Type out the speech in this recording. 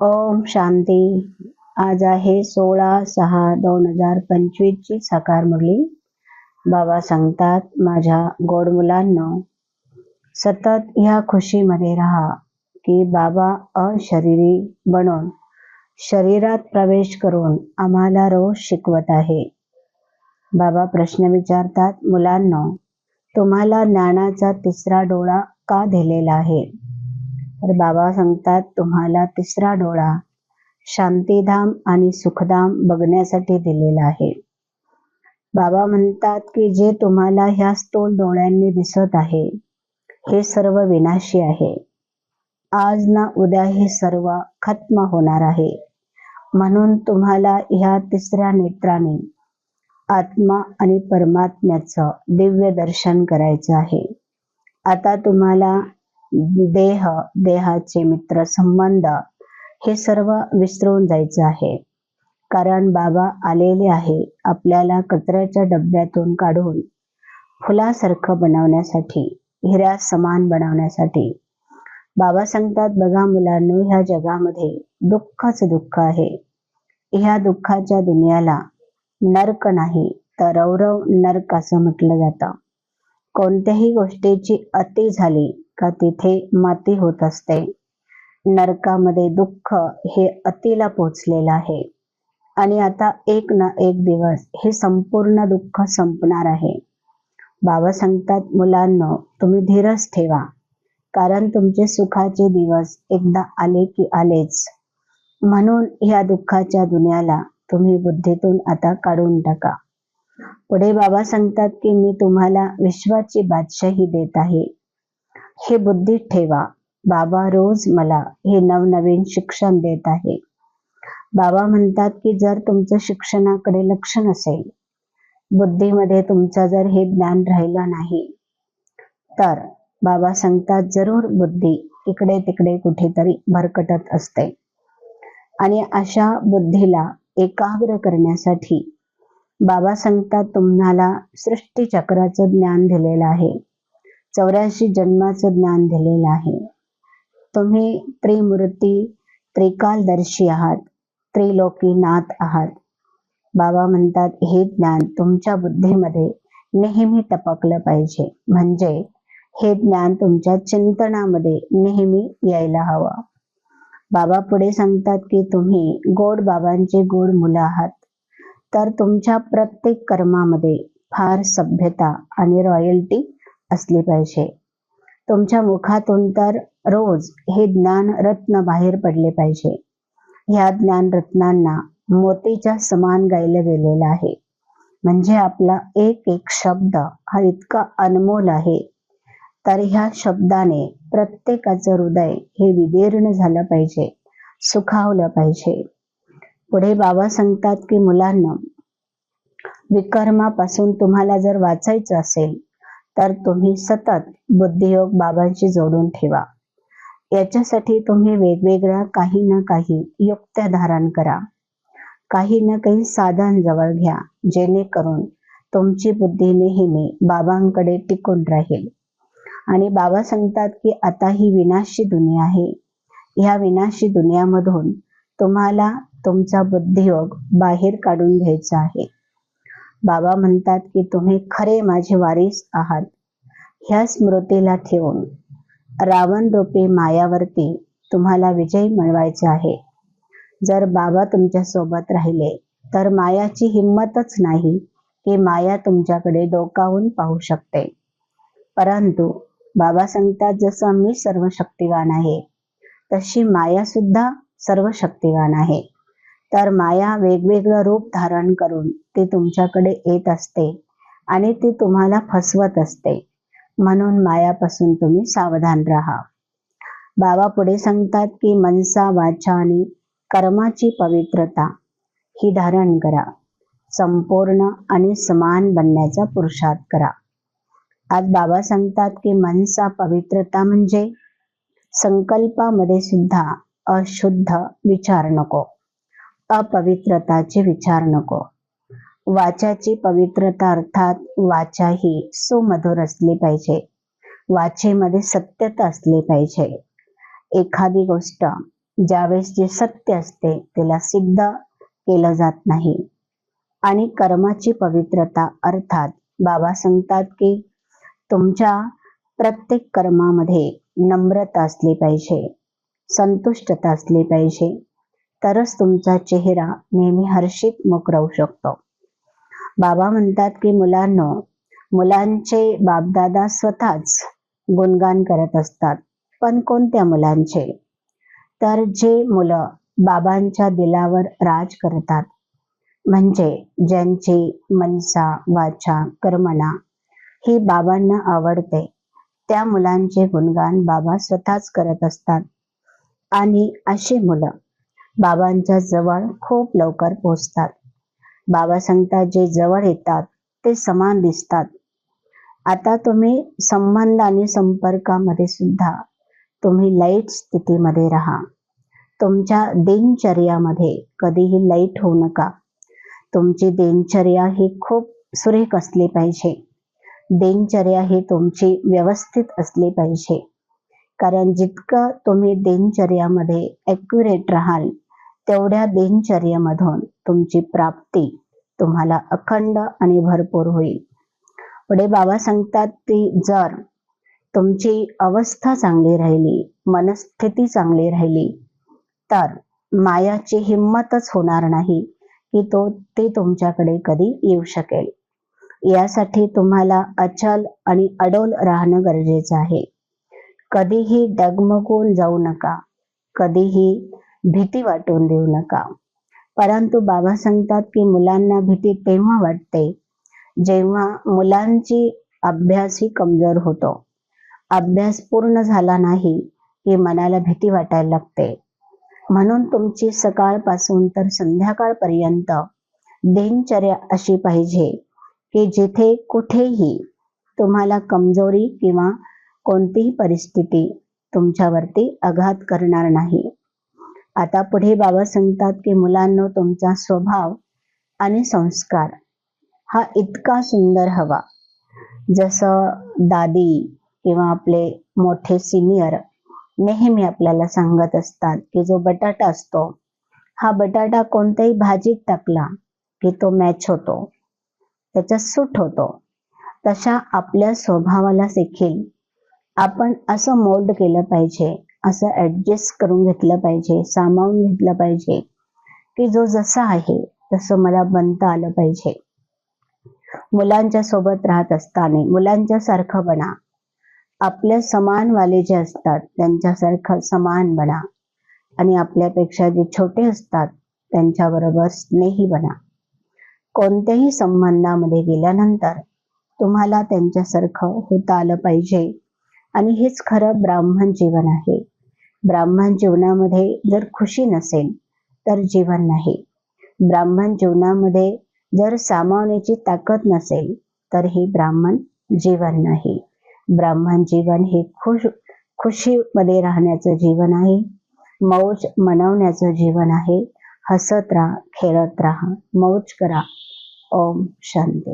ओम शांती. आज आहे सोळा सहा दोन हजार पंचवीस ची साकार मुरली. बाबा सांगतात माझ्या गोड मुलांनो सतत ह्या खुशीमध्ये राहा की बाबा अशरीरी बनून शरीरात प्रवेश करून आम्हाला रोज शिकवत आहे. बाबा प्रश्न विचारतात मुलांनो तुम्हाला ज्ञानाचा तिसरा डोळा का दिलेला आहे? तर बाबा सांगतात तुम्हाला तिसरा डोळा शांतीधाम आणि सुखधाम बघण्यासाठी दिलेला आहे. बाबा म्हणतात की जे तुम्हाला ह्या स्थूल डोळ्यांनी दिसत आहे हे सर्व विनाशी आहे. आज ना उद्या हे सर्व खत्म होणार आहे. म्हणून तुम्हाला ह्या तिसऱ्या नेत्राने आत्मा आणि परमात्म्याचं दिव्य दर्शन करायचं आहे. आता तुम्हाला देह देहाचे मित्र संबंध हे सर्व विसरून जायचं आहे. कारण बाबा आलेले आहे आपल्याला कचऱ्याच्या डब्यातून काढून फुलासारखं बनवण्यासाठी हिऱ्या समान बनवण्यासाठी. बाबा सांगतात बघा मुलांनो ह्या जगामध्ये दुःखच दुःख आहे. ह्या दुःखाच्या दुनियाला नर्क नाही तर रौरव नर्क असं म्हटलं जातं. कोणत्याही गोष्टीची अति झाली का तिथे माती होत असते. नरकामध्ये दुःख हे अतिला पोचलेलं आहे. आणि आता एक ना एक दिवस हे संपूर्ण दुःख संपणार आहे. बाबा सांगतात मुलांना तुम्ही धीरच ठेवा. कारण तुमचे सुखाचे दिवस एकदा आले की आलेच. म्हणून ह्या दुःखाच्या दुनियाला तुम्ही बुद्धीतून आता काढून टाका. पुढे बाबा सांगतात की मी तुम्हाला विश्वाची बादशाही देत आहे. हे बुद्धीत ठेवा. बाबा रोज मला हे नवनवीन शिक्षण देत आहे. बाबा म्हणतात की जर तुमचं शिक्षणाकडे लक्ष नसेल बुद्धीमध्ये तुमचं जर हे ज्ञान राहिलं नाही तर बाबा सांगतात जरूर बुद्धी इकडे तिकडे कुठेतरी भरकटत असते. आणि अशा बुद्धीला एकाग्र करण्यासाठी बाबा सांगतात तुम्हाला सृष्टी चक्राचं ज्ञान दिलेलं आहे. चौऱ्याऐंशी जन्माचं ज्ञान दिलेलं आहे. तुम्ही त्रिमूर्ती त्रिकालदर्शी आहात त्रिलोकी नाथ आहात. बाबा म्हणतात हे ज्ञान तुमच्या बुद्धीमध्ये नेहमी टपकलं पाहिजे. म्हणजे हे ज्ञान तुमच्या चिंतनामध्ये नेहमी यायला हवं. बाबा पुढे सांगतात की तुम्ही गोड बाबांचे गोड मुलं आहात. तर तुमच्या प्रत्येक कर्मामध्ये फार सभ्यता आणि रॉयल्टी असली पाहिजे. तुमच्या मुखातून तर रोज हे ज्ञान रत्न बाहेर पडले पाहिजे. ह्या ज्ञान रत्नांना मोतीच्या समान गायलं गेलेलं आहे. म्हणजे आपला एक एक शब्द हा इतका अनमोल आहे. तर ह्या शब्दाने प्रत्येकाचं हृदय हे विदीर्ण झालं पाहिजे सुखावलं पाहिजे. पुढे बाबा सांगतात की मुलांना विकर्मापासून तुम्हाला जर वाचायचं असेल तर तुम्ही सतत बुद्धियोग बाबांशी जोडून ठेवा. याच्यासाठी तुम्ही वेगवेगळ्या काही ना काही युक्त्या धारण करा. काही ना काही साधन जवळ घ्या जेणेकरून तुमची बुद्धी नेहमी बाबांकडे टिकून राहील. आणि बाबा सांगतात की आता ही विनाशी दुनिया आहे. ह्या विनाशी दुनियामधून तुम्हाला तुमचा बुद्धियोग बाहेर काढून घ्यायचा आहे. बाबा म्हणतात की तुम्ही खरे माझे वारीस आहात. ह्या स्मृतीला ठेवून रावण रूपी मायावरती तुम्हाला विजय मिळवायचा आहे. जर बाबा तुमच्यासोबत राहिले तर मायाची हिंमतच नाही की माया तुमच्याकडे डोकावून पाहू शकते. परंतु बाबा सांगतात जसं मी सर्व शक्तिवान आहे तशी माया सुद्धा सर्व शक्तिवान आहे. तर माया वेगवेगळं रूप धारण करून ती तुमच्याकडे येत असते आणि ती तुम्हाला फसवत असते. म्हणून मायापासून तुम्ही सावधान राहा. बाबा पुढे सांगतात की मनसा वाचा आणि कर्माची पवित्रता. ही धारण करा. संपूर्ण आणि समान बनण्याचा पुरुषार्थ करा. आज बाबा सांगतात की मनसा पवित्रता म्हणजे संकल्पामध्ये सुद्धा अशुद्ध विचार नको. अपवित्रताचे विचार नको. वाचाची पवित्रता अर्थात वाचा ही सुमधुर असली पाहिजे. वाचेमध्ये सत्यता असली पाहिजे. एखादी गोष्ट ज्यावेळेस जे सत्य असते त्याला सिद्ध केलं जात नाही. आणि कर्माची पवित्रता अर्थात बाबा सांगतात की तुमच्या प्रत्येक कर्मामध्ये नम्रता असली पाहिजे संतुष्टता असली पाहिजे. तरच तुमचा चेहरा नेहमी हर्षित मुख राहू शकतो. बाबा म्हणतात की मुलांनो मुलांचे बापदादा स्वतःच गुणगान करत असतात पण कोणत्या मुलांचे? तर जे मुलं बाबांच्या दिलावर राज करतात म्हणजे ज्यांची मनसा वाचा कर्मणा ही बाबांना आवडते त्या मुलांचे गुणगान बाबा स्वतःच करत असतात. आणि अशी मुलं बाबांच्या जवळ खूप लवकर पोहोचतात. बाबा सांगतात जे जवळ येतात ते समान दिसतात. आता तुम्ही संबंध आणि संपर्कामध्ये सुद्धा तुम्ही लाइट स्थितीमध्ये राहा. तुमच्या दिनचर्यामध्ये कधीही लाइट होऊ नका. तुमची दिनचर्या ही खूप सुरेख असली पाहिजे. दिनचर्या ही तुमची व्यवस्थित असली पाहिजे. कारण जितकं तुम्ही दिनचर्यामध्ये ॲक्युरेट राहाल तेवढ्या दिनचर्येमधून तुमची प्राप्ती तुम्हाला अखंड आणि भरपूर होईल. पुढे बाबा सांगतात की जर तुमची अवस्था चांगली राहिली मनस्थिती चांगली राहिली तर मायाची हिंमतच होणार नाही की तो ते तुमच्याकडे कधी येऊ शकेल. यासाठी तुम्हाला अचल आणि अडोल राहणं गरजेचं आहे. कधीही डगमगून जाऊ नका. कधीही भीती वाटून देऊ नका. परंतु बाबा सांगतात की मुलांना भीती तेव्हा वाटते जेव्हा मुलांची अभ्यास ही कमजोर होतो. अभ्यास पूर्ण झाला नाही की मनाला भीती वाटायला लागते. म्हणून तुमची सकाळपासून तर संध्याकाळपर्यंत दिनचर्या अशी पाहिजे की जिथे कुठेही तुम्हाला कमजोरी किंवा कोणतीही परिस्थिती तुमच्यावरती आघात करणार नाही. आता पुढे बाबा सांगतात की मुलांना तुमचा स्वभाव आणि संस्कार हा इतका सुंदर हवा. जसं दादी किंवा आपले मोठे सिनियर नेहमी आपल्याला सांगत असतात की जो बटाटा असतो हा बटाटा कोणत्याही भाजीत टाकला की तो मॅच होतो त्याचा सूट होतो. तशा आपल्या स्वभावाला देखील आपण असं मोल्ड केलं पाहिजे असं ॲडजस्ट करून घेतलं पाहिजे सामावून घेतलं पाहिजे की जो जसा आहे तसं मला बनता आलं पाहिजे. मुलांच्या सोबत राहत असताना मुलांच्या सारखं बना. आपल्या समानवाले जे असतात त्यांच्यासारखं समान बना. आणि आपल्यापेक्षा जे छोटे असतात त्यांच्याबरोबर स्नेही बना. कोणत्याही संबंधामध्ये गेल्यानंतर तुम्हाला त्यांच्यासारखं होता आलं पाहिजे. आणि हेच खरं ब्राह्मण जीवन आहे. ब्राह्मण जीवनामध्ये जर खुशी नसेल तर जीवन नाही. ब्राह्मण जीवनामध्ये जर सामावण्याची ताकद नसेल तर हे ब्राह्मण जीवन नाही. ब्राह्मण जीवन हे खुश खुशीमध्ये राहण्याचं जीवन आहे. मौज मनवण्याचं जीवन आहे. हसत राहा खेळत राहा मौज करा. ओम शांती.